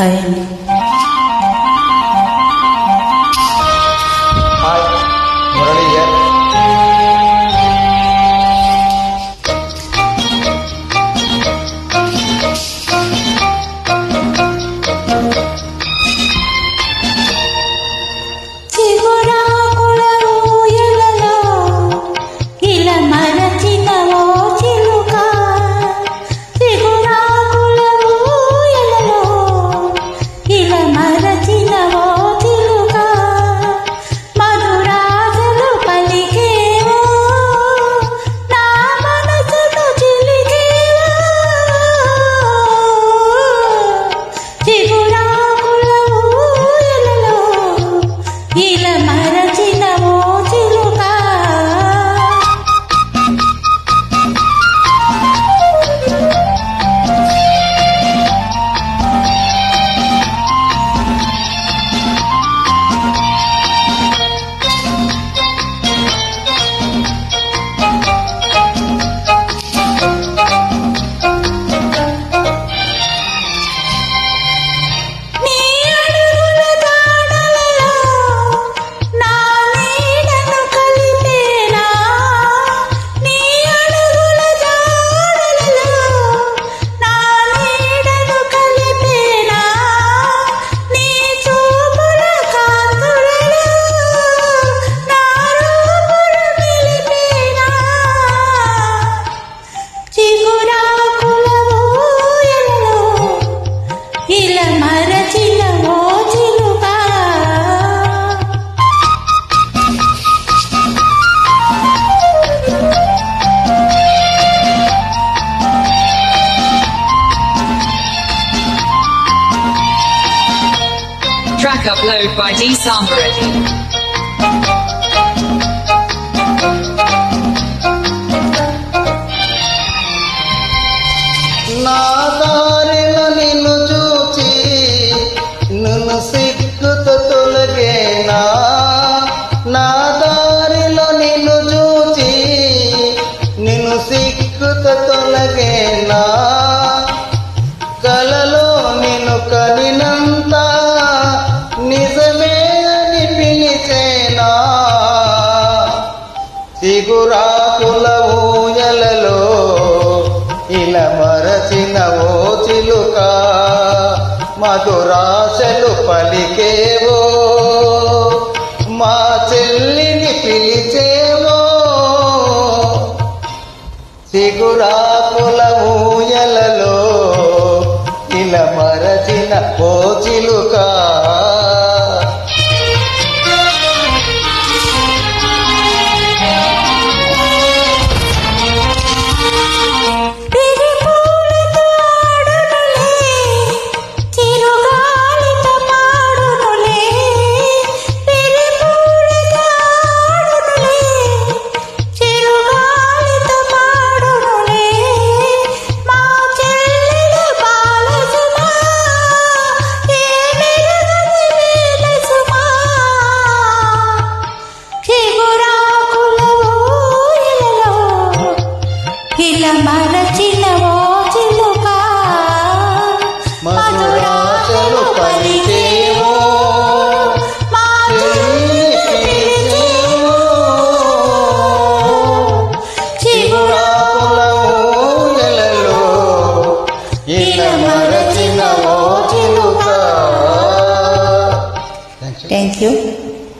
Haveli Track upload by D. Sambaretti. చిగురాకుల ఊయలలో ఇలా మరచిన ఓ చిలుక. మధురాశలు పలికేవో మా చెల్లిని పిలిచేవో. చిగురాకుల ఊయ Thank you.